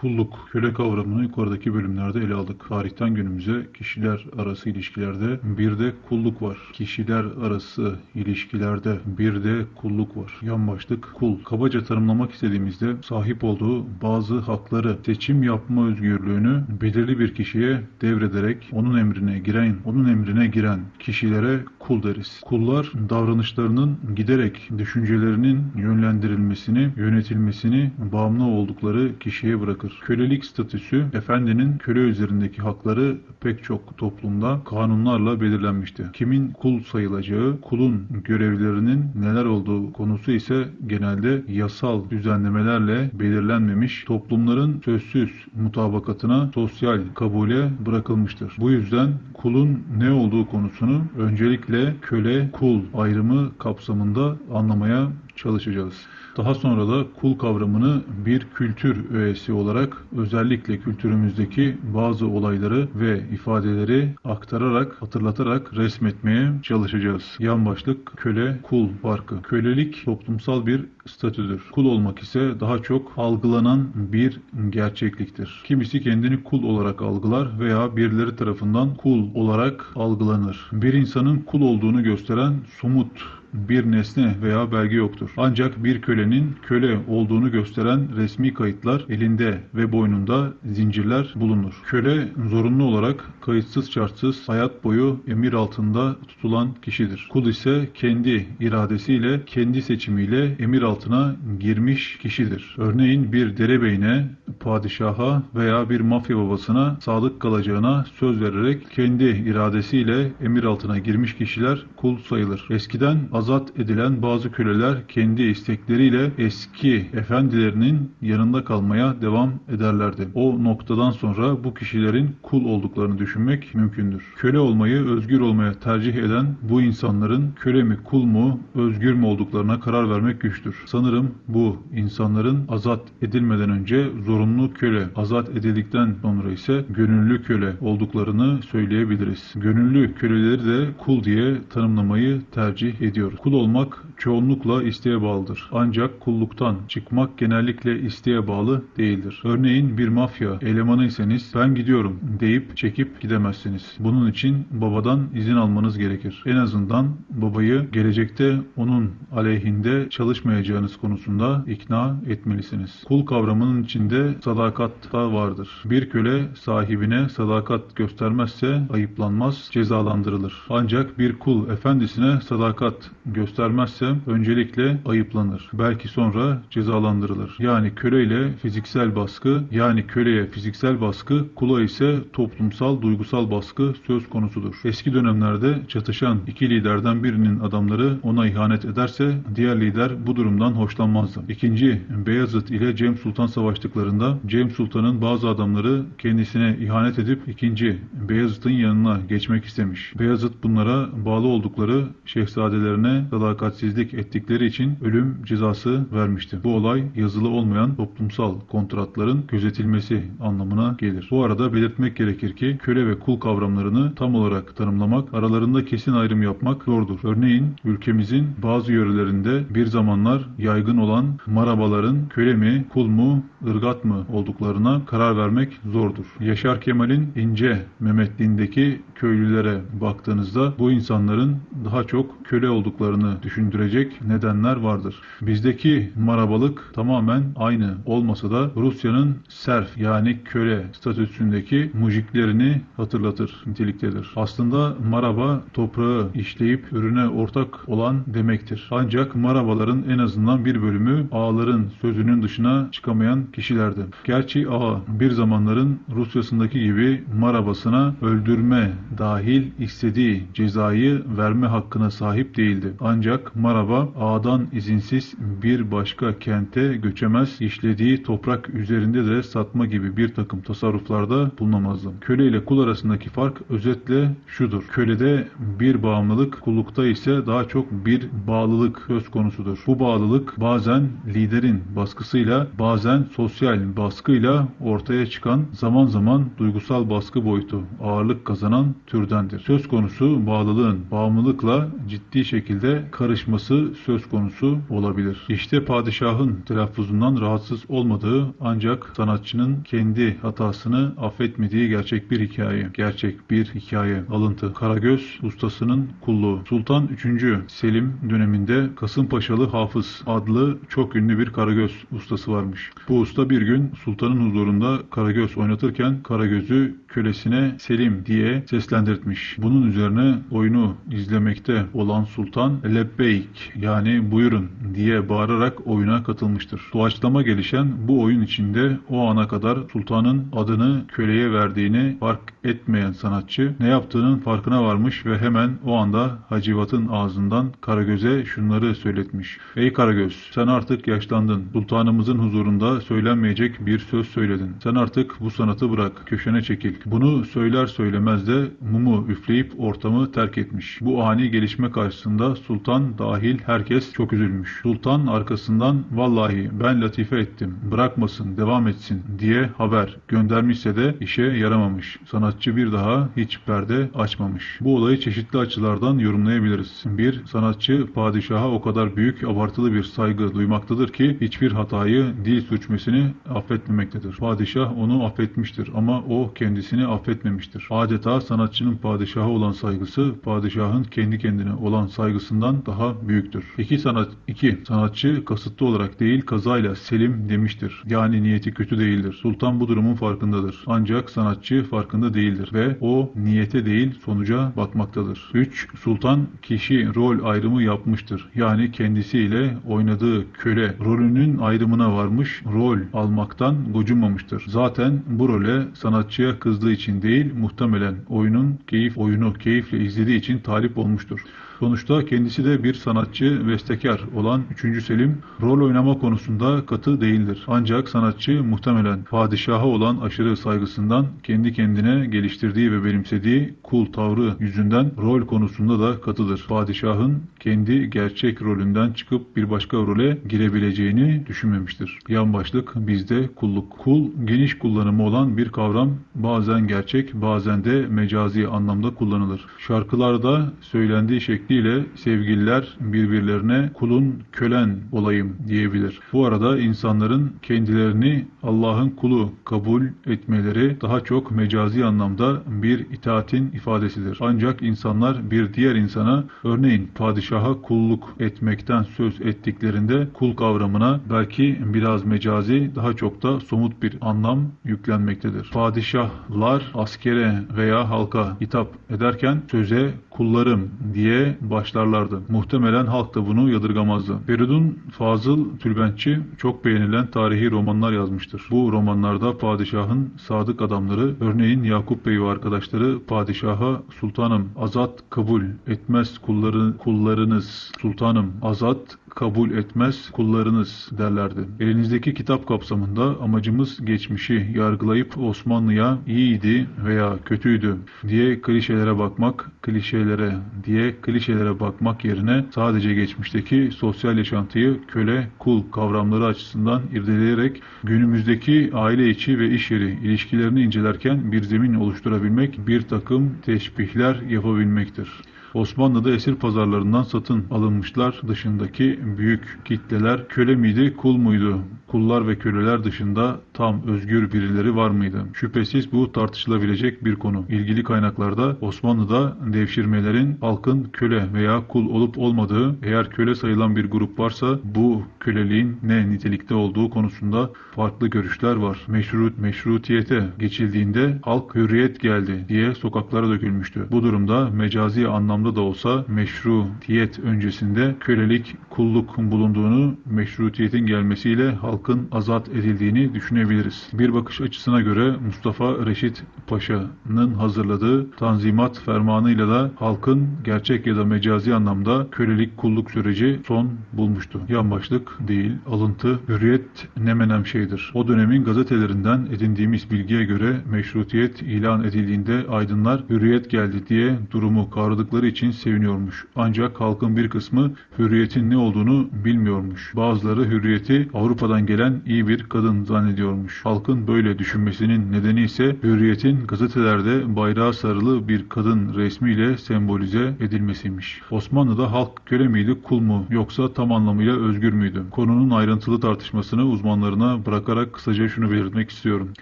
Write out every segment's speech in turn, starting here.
Kulluk, köle kavramını yukarıdaki bölümlerde ele aldık. Tarihten günümüze kişiler arası ilişkilerde bir de kulluk var. Kişiler arası ilişkilerde bir de kulluk var. Yan başlık kul. Kabaca tanımlamak istediğimizde sahip olduğu bazı hakları, seçim yapma özgürlüğünü belirli bir kişiye devrederek onun emrine giren, onun emrine giren kişilere kul deriz. Kullar davranışlarının giderek düşüncelerinin yönlendirilmesini, yönetilmesini bağımlı oldukları kişiye bırakır. Kölelik statüsü efendinin köle üzerindeki hakları pek çok toplumda kanunlarla belirlenmişti. Kimin kul sayılacağı, kulun görevlerinin neler olduğu konusu ise genelde yasal düzenlemelerle belirlenmemiş toplumların sözsüz mutabakatına, sosyal kabule bırakılmıştır. Bu yüzden kulun ne olduğu konusunu öncelikle köle kul ayrımı kapsamında anlamaya çalışacağız. Daha sonra da kul kavramını bir kültür öğesi olarak özellikle kültürümüzdeki bazı olayları ve ifadeleri aktararak, hatırlatarak resmetmeye çalışacağız. Yan başlık köle kul farkı. Kölelik toplumsal bir statüdür. Kul olmak ise daha çok algılanan bir gerçekliktir. Kimisi kendini kul olarak algılar veya birileri tarafından kul olarak algılanır. Bir insanın kul olduğunu gösteren somut bir nesne veya belge yoktur. Ancak bir kölenin köle olduğunu gösteren resmi kayıtlar elinde ve boynunda zincirler bulunur. Köle zorunlu olarak kayıtsız şartsız hayat boyu emir altında tutulan kişidir. Kul ise kendi iradesiyle, kendi seçimiyle emir altına girmiş kişidir. Örneğin bir derebeyine, padişaha veya bir mafya babasına sadık kalacağına söz vererek kendi iradesiyle emir altına girmiş kişiler kul sayılır. Eskiden azat edilen bazı köleler kendi istekleriyle eski efendilerinin yanında kalmaya devam ederlerdi. O noktadan sonra bu kişilerin kul olduklarını düşünmek mümkündür. Köle olmayı özgür olmaya tercih eden bu insanların köle mi kul mu özgür mü olduklarına karar vermek güçtür. Sanırım bu insanların azat edilmeden önce zorunlu köle, azat edildikten sonra ise gönüllü köle olduklarını söyleyebiliriz. Gönüllü köleleri de kul diye tanımlamayı tercih ediyoruz. Kul olmak çoğunlukla isteğe bağlıdır. Ancak kulluktan çıkmak genellikle isteğe bağlı değildir. Örneğin bir mafya elemanıysanız ben gidiyorum deyip çekip gidemezsiniz. Bunun için babadan izin almanız gerekir. En azından babayı gelecekte onun aleyhinde çalışmayacağınız konusunda ikna etmelisiniz. Kul kavramının içinde sadakat da vardır. Bir köle sahibine sadakat göstermezse ayıplanmaz, cezalandırılır. Ancak bir kul efendisine sadakat göstermezse öncelikle ayıplanır. Belki sonra cezalandırılır. Yani köleyle fiziksel baskı, yani köleye fiziksel baskı, kula ise toplumsal, duygusal baskı söz konusudur. Eski dönemlerde çatışan iki liderden birinin adamları ona ihanet ederse diğer lider bu durumdan hoşlanmazdı. İkinci Beyazıt ile Cem Sultan savaştıklarında Cem Sultan'ın bazı adamları kendisine ihanet edip ikinci Beyazıt'ın yanına geçmek istemiş. Beyazıt bunlara bağlı oldukları şehzadelerine sadakatsizlik ettikleri için ölüm cezası vermişti. Bu olay yazılı olmayan toplumsal kontratların gözetilmesi anlamına gelir. Bu arada belirtmek gerekir ki köle ve kul kavramlarını tam olarak tanımlamak, aralarında kesin ayrım yapmak zordur. Örneğin ülkemizin bazı yörelerinde bir zamanlar yaygın olan marabaların köle mi, kul mu, ırgat mı olduklarına karar vermek zordur. Yaşar Kemal'in ince Mehmetliğindeki köylülere baktığınızda bu insanların daha çok köle olduklarını düşündürecek nedenler vardır. Bizdeki marabalık tamamen aynı olmasa da Rusya'nın serf yani köle statüsündeki mujiklerini hatırlatır niteliktedir. Aslında maraba toprağı işleyip ürüne ortak olan demektir. Ancak marabaların en azından bir bölümü ağaların sözünün dışına çıkamayan kişilerdi. Gerçi ağa bir zamanların Rusya'sındaki gibi marabasına öldürme dahil istediği cezayı verme hakkına sahip değildi. Ancak maraba ağadan izinsiz bir başka kente göçemez, işlediği toprak üzerinde de satma gibi bir takım tasarruflarda bulunamazdı. Köle ile kul arasındaki fark özetle şudur. Kölede bir bağımlılık, kullukta ise daha çok bir bağlılık söz konusudur. Bu bağlılık bazen liderin baskısıyla, bazen sosyal baskıyla ortaya çıkan zaman zaman duygusal baskı boyutu ağırlık kazanan türdendir. Söz konusu bağlılığın bağımlılıkla ciddi şekilde şekilde karışması söz konusu olabilir. İşte padişahın telaffuzundan rahatsız olmadığı ancak sanatçının kendi hatasını affetmediği gerçek bir hikaye. Gerçek bir hikaye. Alıntı. Karagöz ustasının kulluğu. Sultan 3. Selim döneminde Kasımpaşalı Hafız adlı çok ünlü bir karagöz ustası varmış. Bu usta bir gün sultanın huzurunda karagöz oynatırken karagözü kölesine Selim diye seslendirtmiş. Bunun üzerine oyunu izlemekte olan sultan lebbeyk yani buyurun diye bağırarak oyuna katılmıştır. Doğaçlama gelişen bu oyun içinde o ana kadar sultanın adını köleye verdiğini fark etmeyen sanatçı ne yaptığının farkına varmış ve hemen o anda Hacivat'ın ağzından Karagöz'e şunları söyletmiş. Ey Karagöz sen artık yaşlandın. Sultanımızın huzurunda söylenmeyecek bir söz söyledin. Sen artık bu sanatı bırak. Köşene çekil. Bunu söyler söylemez de mumu üfleyip ortamı terk etmiş. Bu ani gelişme karşısında sultan dahil herkes çok üzülmüş. Sultan arkasından vallahi ben latife ettim. Bırakmasın devam etsin diye haber göndermişse de işe yaramamış. Sanatçı bir daha hiç perde açmamış. Bu olayı çeşitli açılardan yorumlayabiliriz. Bir, sanatçı padişaha o kadar büyük abartılı bir saygı duymaktadır ki hiçbir hatayı dil sürçmesini affetmemektedir. Padişah onu affetmiştir ama o kendisini affetmemiştir. Adeta sanatçının padişaha olan saygısı padişahın kendi kendine olan saygısından daha büyüktür. İki sanat iki sanatçı kasıtlı olarak değil kazayla selim demiştir. Yani niyeti kötü değildir. Sultan bu durumun farkındadır. Ancak sanatçı farkında değildir ve o niyete değil sonuca bakmaktadır. 3. Sultan kişi rol ayrımı yapmıştır. Yani kendisiyle oynadığı köle rolünün ayrımına varmış, rol almaktan gocunmamıştır. Zaten bu role sanatçıya kızdığı için değil, muhtemelen oyunun keyif oyunu keyifle izlediği için talip olmuştur. Sonuçta kendisi de bir sanatçı, bestekar olan 3. Selim rol oynama konusunda katı değildir. Ancak sanatçı muhtemelen padişaha olan aşırı saygısından kendi kendine geliştirdiği ve benimsediği kul tavrı yüzünden rol konusunda da katıdır. Padişahın kendi gerçek rolünden çıkıp bir başka role girebileceğini düşünmemiştir. Yan başlık bizde kulluk. Kul geniş kullanımı olan bir kavram bazen gerçek bazen de mecazi anlamda kullanılır. Şarkılarda söylendiği şekliyle sevgililer birbirlerine kulun kölen olayım diyebilir. Bu arada insanların kendilerini Allah'ın kulu kabul etmeleri daha çok mecazi anlamda bir itaatin ifadesidir. Ancak insanlar bir diğer insana örneğin padişaha kulluk etmekten söz ettiklerinde kul kavramına belki biraz mecazi daha çok da somut bir anlam yüklenmektedir. Padişahlar askere veya halka hitap ederken söze kullarım diye başlarlardı. Muhtemelen halk da bunu yadırgamazdı. Feridun Fazıl Tülbentçi çok beğenilen tarihi romanlar yazmıştır. Bu romanlarda padişahın sadık adamları örneğin Yakup Bey ve arkadaşları padişaha sultanım azat kabul etmez kulları, kullarınız sultanım azat kabul etmez kullarınız derlerdi. Elinizdeki kitap kapsamında amacımız geçmişi yargılayıp Osmanlı'ya iyiydi veya kötüydü diye klişelere bakmak, klişelere diye klişelere bakmak yerine sadece geçmişteki sosyal yaşantıyı köle kul kavramları açısından irdeleyerek günümüzdeki aile içi ve iş yeri ilişkilerini incelerken bir zemin oluşturabilmek, bir takım teşbihler yapabilmektir. Osmanlı'da esir pazarlarından satın alınmışlar dışındaki büyük kitleler köle miydi, kul muydu? Kullar ve köleler dışında tam özgür birileri var mıydı? Şüphesiz bu tartışılabilecek bir konu. İlgili kaynaklarda Osmanlı'da devşirmelerin halkın köle veya kul olup olmadığı, eğer köle sayılan bir grup varsa bu köleliğin ne nitelikte olduğu konusunda farklı görüşler var. Meşrut, meşrutiyete geçildiğinde halk hürriyet geldi diye sokaklara dökülmüştü. Bu durumda mecazi anlamda da olsa meşrutiyet öncesinde kölelik, kulluk bulunduğunu meşrutiyetin gelmesiyle halkın azat edildiğini düşünebiliriz. Bir bakış açısına göre Mustafa Reşit Paşa'nın hazırladığı Tanzimat fermanıyla da halkın gerçek ya da mecazi anlamda kölelik kulluk süreci son bulmuştu. Yan başlık değil, alıntı, hürriyet ne menem şeydir. O dönemin gazetelerinden edindiğimiz bilgiye göre meşrutiyet ilan edildiğinde aydınlar hürriyet geldi diye durumu kavradıkları için seviniyormuş. Ancak halkın bir kısmı hürriyetin ne olduğunu bilmiyormuş. Bazıları hürriyeti Avrupa'dan gelen iyi bir kadın zannediyormuş. Halkın böyle düşünmesinin nedeni ise hürriyetin gazetelerde bayrağı sarılı bir kadın resmiyle sembolize edilmesiymiş. Osmanlı'da halk köle miydi, kul mu yoksa tam anlamıyla özgür müydü? Konunun ayrıntılı tartışmasını uzmanlarına bırakarak kısaca şunu belirtmek istiyorum.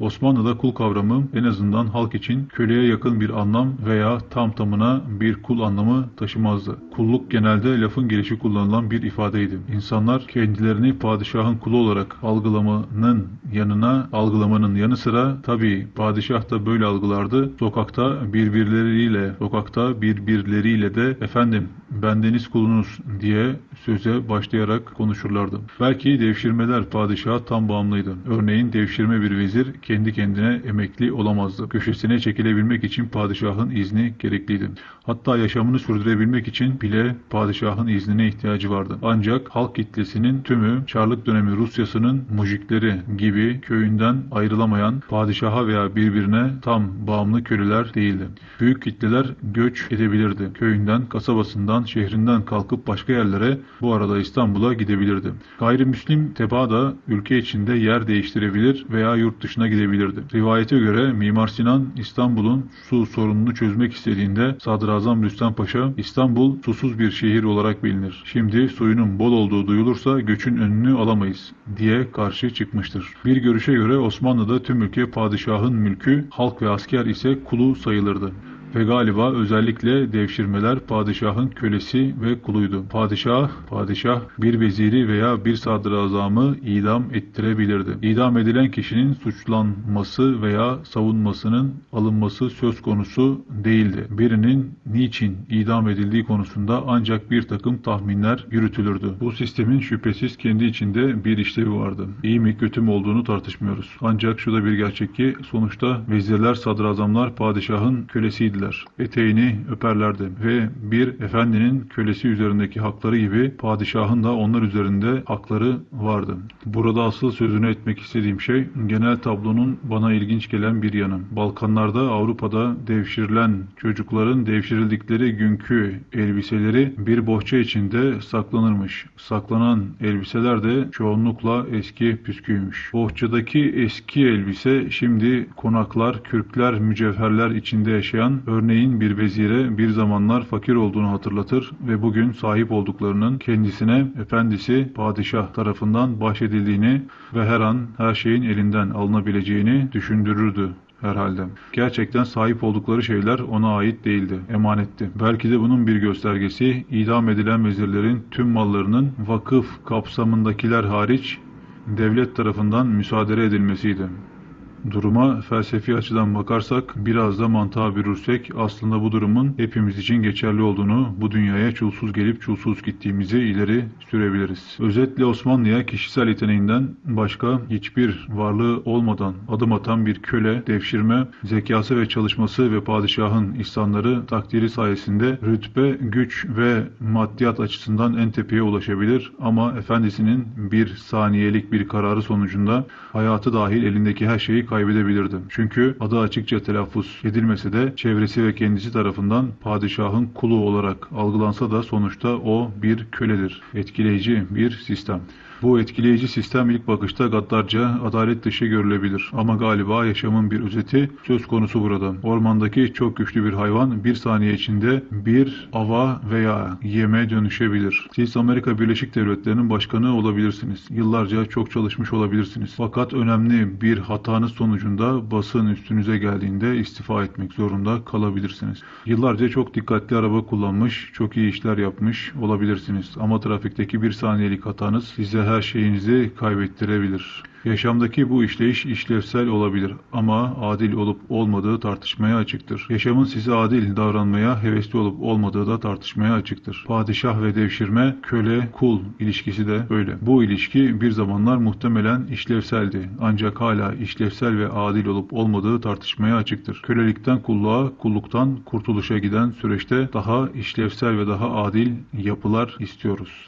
Osmanlı'da kul kavramı en azından halk için köleye yakın bir anlam veya tam tamına bir kul anlamı taşımazdı. Kulluk genelde lafın gelişi kullanılan bir ifadeydi. İnsanlar kendilerini padişahın kulu olarak algılamanın yanına algılamanın yanı sıra tabi padişah da böyle algılardı. Sokakta birbirleriyle sokakta birbirleriyle de efendim bendeniz kulunuz diye söze başlayarak konuşurlardı. Belki devşirmeler padişaha tam bağımlıydı. Örneğin devşirme bir vezir kendi kendine emekli olamazdı. Köşesine çekilebilmek için padişahın izni gerekliydi. Hatta yaşamını sürdürebilmek için bile padişahın iznine ihtiyacı vardı. Ancak halk kitlesinin tümü Çarlık dönemi Rusyası'nın mujikleri gibi köyünden ayrılamayan padişaha veya birbirine tam bağımlı köleler değildi. Büyük kitleler göç edebilirdi. Köyünden, kasabasından, şehrinden kalkıp başka yerlere bu arada İstanbul'a gidebilirdi. Gayrimüslim teba da ülke içinde yer değiştirebilir veya yurt dışına gidebilirdi. Rivayete göre Mimar Sinan İstanbul'un su sorununu çözmek istediğinde Sadrazam Rüstem Paşa İstanbul susuz bir şehir olarak bilinir. Şimdi suyunun bol olduğu duyulursa göçün önünü alamayız diye karşı çıkmıştır. Bir görüşe göre Osmanlı'da tüm ülke padişahın mülkü, halk ve asker ise kulu sayılırdı. Ve galiba özellikle devşirmeler padişahın kölesi ve kuluydu. Padişah, padişah bir veziri veya bir sadrazamı idam ettirebilirdi. İdam edilen kişinin suçlanması veya savunmasının alınması söz konusu değildi. Birinin niçin idam edildiği konusunda ancak bir takım tahminler yürütülürdü. Bu sistemin şüphesiz kendi içinde bir işlevi vardı. İyi mi kötü mü olduğunu tartışmıyoruz. Ancak şu da bir gerçek ki sonuçta vezirler, sadrazamlar padişahın kölesiydiler eteğini öperlerdi ve bir efendinin kölesi üzerindeki hakları gibi padişahın da onlar üzerinde hakları vardı. Burada asıl sözünü etmek istediğim şey genel tablonun bana ilginç gelen bir yanı. Balkanlarda Avrupa'da devşirilen çocukların devşirildikleri günkü elbiseleri bir bohça içinde saklanırmış. Saklanan elbiseler de çoğunlukla eski püsküymüş. Bohçadaki eski elbise şimdi konaklar, kürkler, mücevherler içinde yaşayan örneğin bir vezire bir zamanlar fakir olduğunu hatırlatır ve bugün sahip olduklarının kendisine efendisi padişah tarafından bahşedildiğini ve her an her şeyin elinden alınabileceğini düşündürürdü herhalde. Gerçekten sahip oldukları şeyler ona ait değildi, emanetti. Belki de bunun bir göstergesi idam edilen vezirlerin tüm mallarının vakıf kapsamındakiler hariç devlet tarafından müsaade edilmesiydi. Duruma felsefi açıdan bakarsak, biraz da mantığa bürürsek aslında bu durumun hepimiz için geçerli olduğunu, bu dünyaya çulsuz gelip çulsuz gittiğimizi ileri sürebiliriz. Özetle Osmanlı'ya kişisel yeteneğinden başka hiçbir varlığı olmadan adım atan bir köle, devşirme, zekası ve çalışması ve padişahın ihsanları takdiri sayesinde rütbe, güç ve maddiyat açısından en tepeye ulaşabilir ama efendisinin bir saniyelik bir kararı sonucunda hayatı dahil elindeki her şeyi kaybedebilirdi. Çünkü adı açıkça telaffuz edilmese de çevresi ve kendisi tarafından padişahın kulu olarak algılansa da sonuçta o bir köledir. Etkileyici bir sistem. Bu etkileyici sistem ilk bakışta gaddarca, adalet dışı görülebilir. Ama galiba yaşamın bir özeti söz konusu burada. Ormandaki çok güçlü bir hayvan bir saniye içinde bir ava veya yeme dönüşebilir. Siz Amerika Birleşik Devletleri'nin başkanı olabilirsiniz. Yıllarca çok çalışmış olabilirsiniz. Fakat önemli bir hatanız sonucunda basın üstünüze geldiğinde istifa etmek zorunda kalabilirsiniz. Yıllarca çok dikkatli araba kullanmış, çok iyi işler yapmış olabilirsiniz. Ama trafikteki bir saniyelik hatanız size her şeyinizi kaybettirebilir. Yaşamdaki bu işleyiş işlevsel olabilir ama adil olup olmadığı tartışmaya açıktır. Yaşamın size adil davranmaya hevesli olup olmadığı da tartışmaya açıktır. Padişah ve devşirme, köle, kul ilişkisi de öyle. Bu ilişki bir zamanlar muhtemelen işlevseldi ancak hala işlevsel ve adil olup olmadığı tartışmaya açıktır. Kölelikten kulluğa, kulluktan kurtuluşa giden süreçte daha işlevsel ve daha adil yapılar istiyoruz.